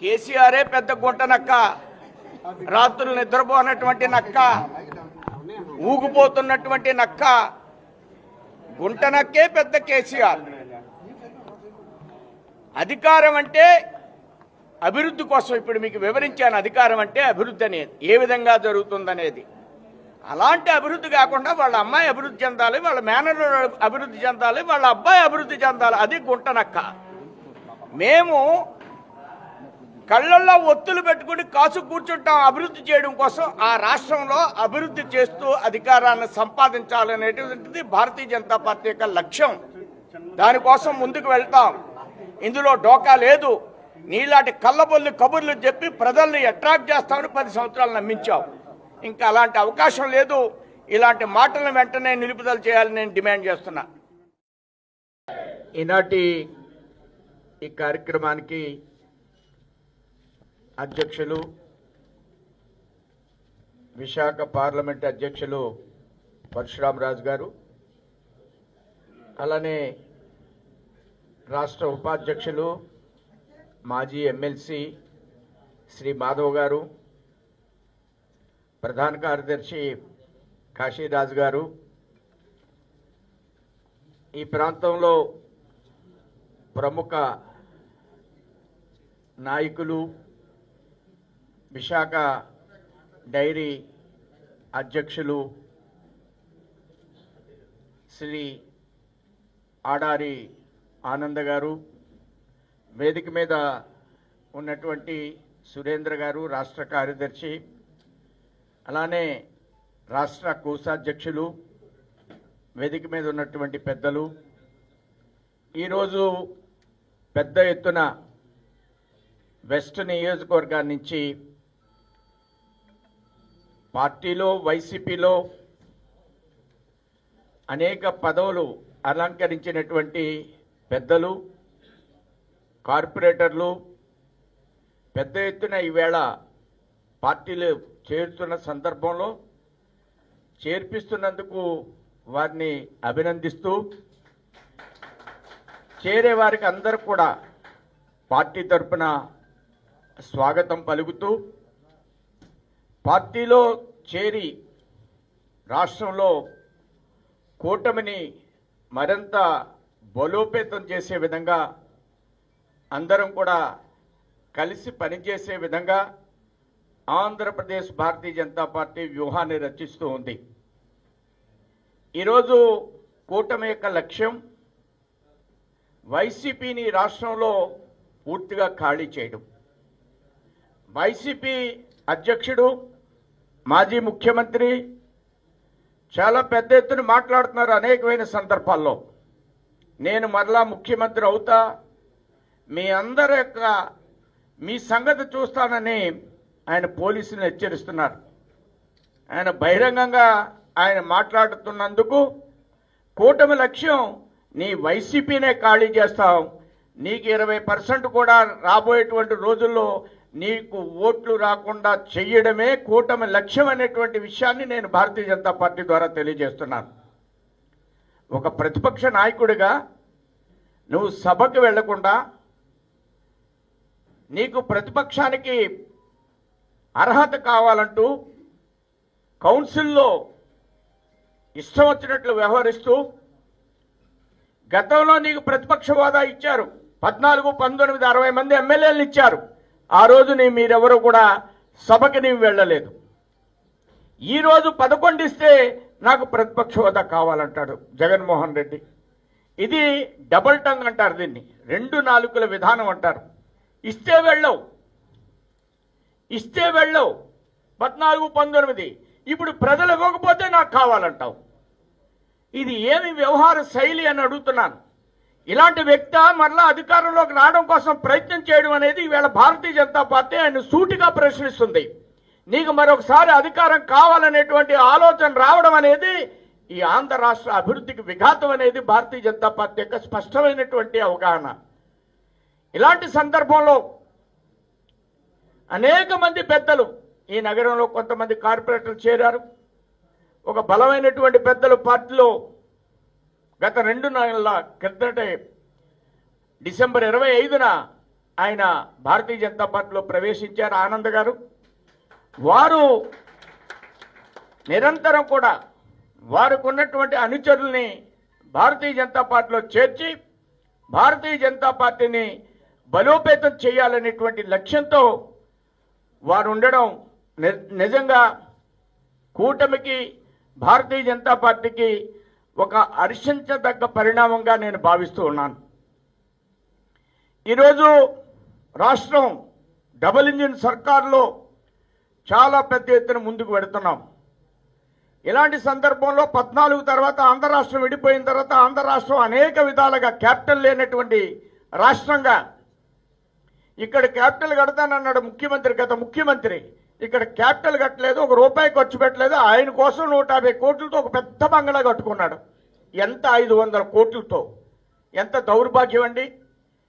కేసీఆరే పెద్ద గుంట నక్క రాత్రులు నిద్రపోనటువంటి నక్క. ఊగిపోతున్నటువంటి నక్క. గుంట నక్కే పెద్ద కేసీఆర్. అధికారం అంటే అభివృద్ధి కోసం ఇప్పుడు మీకు వివరించాను. అధికారం అంటే అభివృద్ధి అనేది ఏ విధంగా జరుగుతుందనేది. అలాంటి అభివృద్ధి కాకుండా వాళ్ళ అమ్మాయి అభివృద్ధి చెందాలి వాళ్ళ మేనర్ అభివృద్ధి చెందాలి వాళ్ళ అబ్బాయి అభివృద్ధి చెందాలి. అది గుంటనక్క. మేము కళ్ళల్లో ఒత్తులు పెట్టుకుని కాసు కూర్చుంటాం అభివృద్ధి చేయడం కోసం ఆ రాష్ట్రంలో అభివృద్ధి చేస్తూ అధికారాన్ని సంపాదించాలనేటువంటిది భారతీయ జనతా పార్టీ యొక్క లక్ష్యం. దానికోసం ముందుకు వెళ్తాం. ఇందులో డోకా లేదు. నీలాంటి కళ్ళబొల్లి కబుర్లు చెప్పి ప్రజల్ని అట్రాక్ట్ చేస్తామని పది సంవత్సరాలు నమ్మించాం. ఇంకా అలాంటి అవకాశం లేదు. ఇలాంటి మాటలను వెంటనే నిలుపుదల చేయాలని నేను డిమాండ్ చేస్తున్నా. ఈనాటి ఈ కార్యక్రమానికి అధ్యక్షులు విశాఖ పార్లమెంట్ అధ్యక్షులు పరశురామరాజు గారు అలానే రాష్ట్ర ఉపాధ్యక్షులు మాజీ ఎమ్మెల్సీ శ్రీ మాధవ్ గారు ప్రధాన కార్యదర్శి కాశీరాజు గారు. ఈ ప్రాంతంలో ప్రముఖ నాయకులు విశాఖ డైరీ అధ్యక్షులు శ్రీ ఆడారి ఆనంద గారు వేదిక మీద ఉన్నటువంటి సురేంద్ర గారు రాష్ట్ర కార్యదర్శి అలానే రాష్ట్ర కోశాధ్యక్షులు వేదిక మీద ఉన్నటువంటి పెద్దలు. ఈరోజు పెద్ద ఎత్తున వెస్ట్ నియోజకవర్గాన్ని నుంచి పార్టీలో వైసీపీలో అనేక పదవులు అలంకరించినటువంటి పెద్దలు కార్పొరేటర్లు పెద్ద ఎత్తున ఈవేళ పార్టీలు చేరుతున్న సందర్భంలో చేర్పిస్తున్నందుకు వారిని అభినందిస్తూ చేరే వారికి అందరూ కూడా పార్టీ తరపున స్వాగతం పలుకుతూ పార్టీలో చేరి రాష్ట్రంలో కూటమిని మరింత బలోపేతం చేసే విధంగా అందరం కూడా కలిసి పనిచేసే విధంగా ఆంధ్రప్రదేశ్ భారతీయ జనతా పార్టీ వ్యూహాన్ని రచిస్తూ ఉంది. ఈరోజు కూటమి యొక్క లక్ష్యం వైసీపీని రాష్ట్రంలో పూర్తిగా ఖాళీ చేయడం. వైసీపీ అధ్యక్షుడు మాజీ ముఖ్యమంత్రి చాలా పెద్ద ఎత్తున మాట్లాడుతున్నారు అనేకమైన సందర్భాల్లో. నేను మరలా ముఖ్యమంత్రి అవుతా మీ అందరి యొక్క మీ సంగతి చూస్తానని ఆయన పోలీసులను హెచ్చరిస్తున్నారు. ఆయన బహిరంగంగా ఆయన మాట్లాడుతున్నందుకు కూటమి లక్ష్యం నీ వైసీపీనే ఖాళీ చేస్తాం నీకు ఇరవై పర్సెంట్ కూడా రాబోయేటువంటి రోజుల్లో నీకు ఓట్లు రాకుండా చెయ్యడమే కూటమి లక్ష్యం అనేటువంటి విషయాన్ని నేను భారతీయ జనతా పార్టీ ద్వారా తెలియజేస్తున్నాను. ఒక ప్రతిపక్ష నాయకుడిగా నువ్వు సభకు వెళ్ళకుండా నీకు ప్రతిపక్షానికి అర్హత కావాలంటూ కౌన్సిల్లో ఇష్టం వచ్చినట్లు వ్యవహరిస్తూ గతంలో నీకు ప్రతిపక్ష హోదా ఇచ్చారు. పద్నాలుగు పంతొమ్మిది అరవై మంది ఎమ్మెల్యేలు ఇచ్చారు. ఆ రోజు నీ మీరెవరు కూడా సభకి నీవు వెళ్ళలేదు. ఈరోజు పదకొండు ఇస్తే నాకు ప్రతిపక్ష హోదా కావాలంటాడు జగన్మోహన్ రెడ్డి. ఇది డబుల్ టంగ్ అంటారు దీన్ని. రెండు నాలుగుల విధానం అంటారు. ఇస్తే వెళ్ళవు. ఇస్తే వెళ్ళవు. పద్నాలుగు పంతొమ్మిది. ఇప్పుడు ప్రజలు ఇవ్వకపోతే నాకు కావాలంటావు. ఇది ఏమి వ్యవహార శైలి అని అడుగుతున్నాను. ఇలాంటి వ్యక్తి మరలా అధికారంలోకి రావడం కోసం ప్రయత్నం చేయడం అనేది ఈవేళ భారతీయ జనతా పార్టీ ఆయన సూటిగా ప్రశ్నిస్తుంది. నీకు మరొకసారి అధికారం కావాలనేటువంటి ఆలోచన రావడం అనేది ఈ ఆంధ్ర రాష్ట్ర అభివృద్ధికి విఘాతం అనేది భారతీయ జనతా పార్టీ యొక్క స్పష్టమైనటువంటి అవగాహన. ఇలాంటి సందర్భంలో అనేక మంది పెద్దలు ఈ నగరంలో కొంతమంది కార్పొరేటర్లు చేరారు. ఒక బలమైనటువంటి పెద్దలు పార్టీలో గత రెండు నెలల క్రిందటే డిసెంబర్ ఇరవై ఐదున ఆయన భారతీయ జనతా పార్టీలో ప్రవేశించారు ఆనంద్ గారు. వారు నిరంతరం కూడా వారికి ఉన్నటువంటి అనుచరుల్ని భారతీయ జనతా పార్టీలో చేర్చి భారతీయ జనతా పార్టీని బలోపేతం చేయాలనేటువంటి లక్ష్యంతో వారు ఉండడం ని- నిజంగా కూటమికి భారతీయ జనతా పార్టీకి ఒక హర్షించదగ్గ పరిణామంగా నేను భావిస్తూ ఉన్నాను. ఈరోజు రాష్ట్రం డబుల్ ఇంజిన్ సర్కార్లో చాలా పెద్ద ఎత్తున ముందుకు పెడుతున్నాం ఇలాంటి సందర్భంలో పద్నాలుగు తర్వాత ఆంధ్ర రాష్ట్రం విడిపోయిన తర్వాత ఆంధ్ర రాష్ట్రం అనేక విధాలుగా క్యాపిటల్ లేనటువంటి రాష్ట్రంగా ఇక్కడ క్యాపిటల్ కడతానన్నాడు ముఖ్యమంత్రి గత ముఖ్యమంత్రి. ఇక్కడ క్యాపిటల్ కట్టలేదు ఒక రూపాయి ఖర్చు పెట్టలేదు. ఆయన కోసం నూట యాభై కోట్లతో ఒక పెద్ద బంగళా కట్టుకున్నాడు. ఎంత? ఐదు వందల కోట్లతో. ఎంత దౌర్భాగ్యం అండి.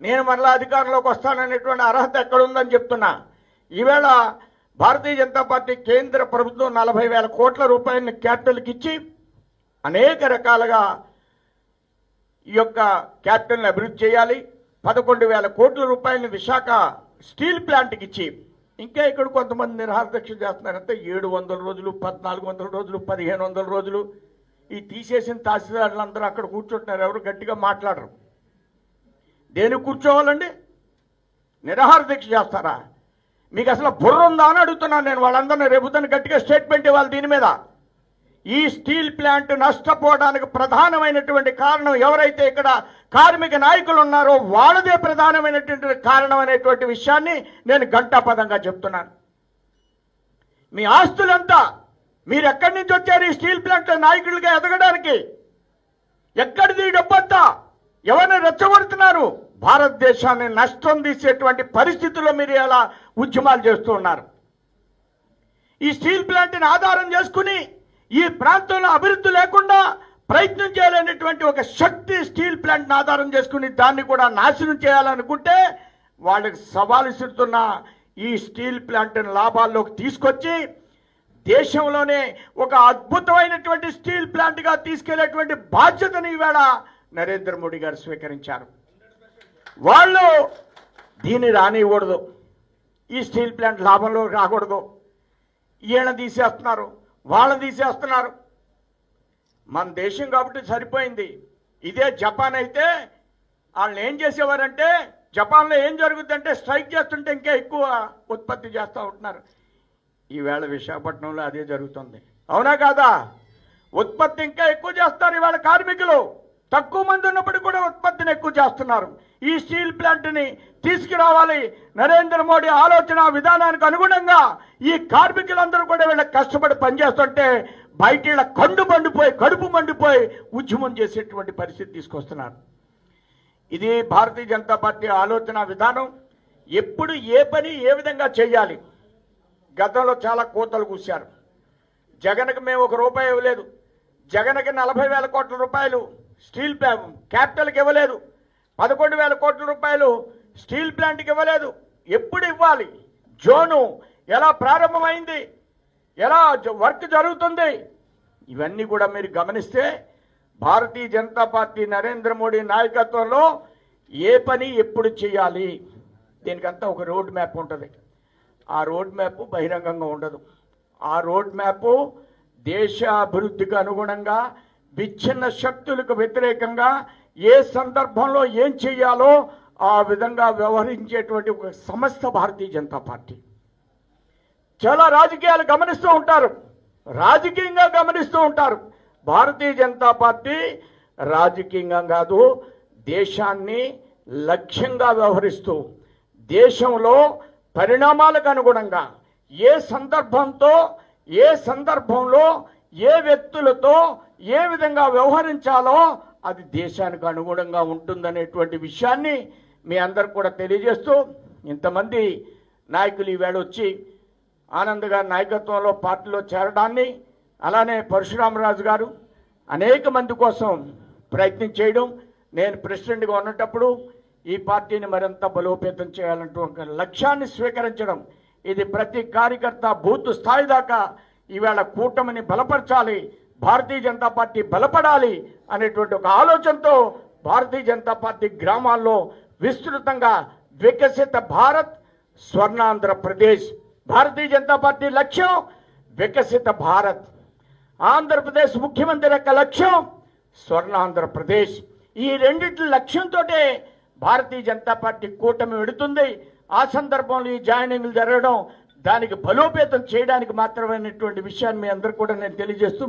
నేను మరలా అధికారంలోకి వస్తాననేటువంటి అర్హత ఎక్కడుందని చెప్తున్నా. ఈవేళ భారతీయ జనతా పార్టీ కేంద్ర ప్రభుత్వం నలభై వేల కోట్ల రూపాయలని క్యాపిటల్కి ఇచ్చి అనేక రకాలుగా ఈ యొక్క క్యాపిటల్ని అభివృద్ధి చేయాలి. పదకొండు వేల కోట్ల రూపాయలని విశాఖ స్టీల్ ప్లాంట్కి ఇచ్చి ఇంకా ఇక్కడ కొంతమంది నిరహారదీక్ష చేస్తున్నారంటే ఏడు వందల రోజులు పద్నాలుగు వందల రోజులు పదిహేను వందల రోజులు. ఈ తీసేసిన తహసీల్దారులు అందరూ అక్కడ కూర్చుంటున్నారు. ఎవరు గట్టిగా మాట్లాడరు. దేనికి కూర్చోవాలండి? నిరాహార దీక్ష చేస్తారా? మీకు అసలు బుర్ర ఉందా అని అడుగుతున్నాను నేను. వాళ్ళందరినీ రేపుదని గట్టిగా స్టేట్మెంట్ ఇవ్వాలి దీని మీద. ఈ స్టీల్ ప్లాంట్ నష్టపోవడానికి ప్రధానమైనటువంటి కారణం ఎవరైతే ఇక్కడ కార్మిక నాయకులు ఉన్నారో వాళ్ళదే ప్రధానమైనటువంటి కారణం అనేటువంటి విషయాన్ని నేను గంటాపదంగా చెప్తున్నాను. మీ ఆస్తులంతా మీరు ఎక్కడి నుంచి వచ్చారు ఈ స్టీల్ ప్లాంట్ నాయకులుగా ఎదగడానికి? ఎక్కడిది డబ్బంతా? ఎవరిని రెచ్చగొడుతున్నారు? భారతదేశాన్ని నష్టం తీసేటువంటి పరిస్థితుల్లో మీరు ఎలా ఉద్యమాలు చేస్తూ ఉన్నారు? ఈ స్టీల్ ప్లాంట్ని ఆధారం చేసుకుని ఈ ప్రాంతంలో అభివృద్ధి లేకుండా ప్రయత్నం చేయాలనేటువంటి ఒక శక్తి స్టీల్ ప్లాంట్ని ఆధారం చేసుకుని దాన్ని కూడా నాశనం చేయాలనుకుంటే వాళ్ళకి సవాలు ఇస్తున్న ఈ స్టీల్ ప్లాంట్ని లాభాల్లోకి తీసుకొచ్చి దేశంలోనే ఒక అద్భుతమైనటువంటి స్టీల్ ప్లాంట్గా తీసుకెళ్ళేటువంటి బాధ్యతని ఈవేళ నరేంద్ర మోడీ గారు స్వీకరించారు. వాళ్ళు దీన్ని రానివ్వకూడదు. ఈ స్టీల్ ప్లాంట్ లాభంలో రాకూడదు. ఈయన తీసేస్తున్నారు. వాళ్ళని తీసేస్తున్నారు. మన దేశం కాబట్టి సరిపోయింది. ఇదే జపాన్ అయితే వాళ్ళని ఏం చేసేవారంటే జపాన్లో ఏం జరుగుతుందంటే స్ట్రైక్ చేస్తుంటే ఇంకా ఎక్కువ ఉత్పత్తి చేస్తూ ఉంటున్నారు. ఈవేళ విశాఖపట్నంలో అదే జరుగుతుంది. అవునా కాదా? ఉత్పత్తి ఇంకా ఎక్కువ చేస్తారు ఇవాళ కార్మికులు. తక్కువ మంది ఉన్నప్పటికీ కూడా ఉత్పత్తిని ఎక్కువ చేస్తున్నారు. ఈ స్టీల్ ప్లాంట్ని తీసుకురావాలి నరేంద్ర మోడీ ఆలోచన విధానానికి అనుగుణంగా ఈ కార్మికులందరూ కూడా వీళ్ళ కష్టపడి పనిచేస్తుంటే బయట కండు మండిపోయి కడుపు మండిపోయి ఉద్యమం చేసేటువంటి పరిస్థితి తీసుకొస్తున్నారు. ఇది భారతీయ జనతా పార్టీ ఆలోచన విధానం. ఎప్పుడు ఏ పని ఏ విధంగా చేయాలి? గతంలో చాలా కోతలు కూశారు. జగన్కి మేము ఒక రూపాయి ఇవ్వలేదు. జగన్కి నలభై వేల కోట్ల రూపాయలు స్టీల్ క్యాపిటల్కి ఇవ్వలేదు. పదకొండు వేల కోట్ల రూపాయలు స్టీల్ ప్లాంట్కి ఇవ్వలేదు. ఎప్పుడు ఇవ్వాలి? జోను ఎలా ప్రారంభమైంది? ఎలా వర్క్ జరుగుతుంది? ఇవన్నీ కూడా మీరు గమనిస్తే భారతీయ జనతా పార్టీ నరేంద్ర మోడీ నాయకత్వంలో ఏ పని ఎప్పుడు చేయాలి? దీనికంతా ఒక రోడ్ మ్యాప్ ఉంటుంది. ఆ రోడ్ మ్యాప్ బహిరంగంగా ఉండదు. ఆ రోడ్ మ్యాప్ దేశ అభివృద్ధికి అనుగుణంగా విచ్ఛిన్న శక్తులకు వ్యతిరేకంగా ఏ సందర్భంలో ఏం చేయాలో ఆ విధంగా వ్యవహరించేటువంటి ఒక సంస్థ భారతీయ జనతా పార్టీ. చాలా రాజకీయాలు గమనిస్తూ ఉంటారు. రాజకీయంగా గమనిస్తూ ఉంటారు. భారతీయ జనతా పార్టీ రాజకీయంగా కాదు దేశాన్ని లక్ష్యంగా వ్యవహరిస్తూ దేశంలో పరిణామాలకు అనుగుణంగా ఏ సందర్భంతో ఏ సందర్భంలో ఏ వ్యక్తులతో ఏ విధంగా వ్యవహరించాలో అది దేశానికి అనుగుణంగా ఉంటుందనేటువంటి విషయాన్ని మీ అందరికి కూడా తెలియజేస్తూ ఇంతమంది నాయకులు ఈవేళ వచ్చి ఆనంద్ గారి నాయకత్వంలో పార్టీలో చేరడాన్ని అలానే పరశురామరాజు గారు అనేక మంది కోసం ప్రయత్నం చేయడం నేను ప్రెసిడెంట్గా ఉన్నటప్పుడు ఈ పార్టీని మరింత బలోపేతం చేయాలంటూ ఒక లక్ష్యాన్ని స్వీకరించడం ఇది ప్రతి కార్యకర్త బూత్ స్థాయి దాకా ఈవేళ కూటమిని బలపరచాలి భారతీయ జనతా పార్టీ బలపడాలి అనేటువంటి ఒక ఆలోచనతో భారతీయ జనతా పార్టీ గ్రామాల్లో విస్తృతంగా వికసిత భారత్ స్వర్ణాంధ్రప్రదేశ్ భారతీయ జనతా పార్టీ లక్ష్యం వికసిత భారత్. ఆంధ్రప్రదేశ్ ముఖ్యమంత్రి యొక్క లక్ష్యం స్వర్ణాంధ్రప్రదేశ్ ఈ రెండింటి లక్ష్యంతో భారతీయ జనతా పార్టీ కూటమి పెడుతుంది ఆ సందర్భంలో ఈ జాయినింగ్లు జరగడం దానికి బలోపేతం చేయడానికి మాత్రమైనటువంటి విషయాన్ని మీ అందరూ కూడా నేను తెలియజేస్తూ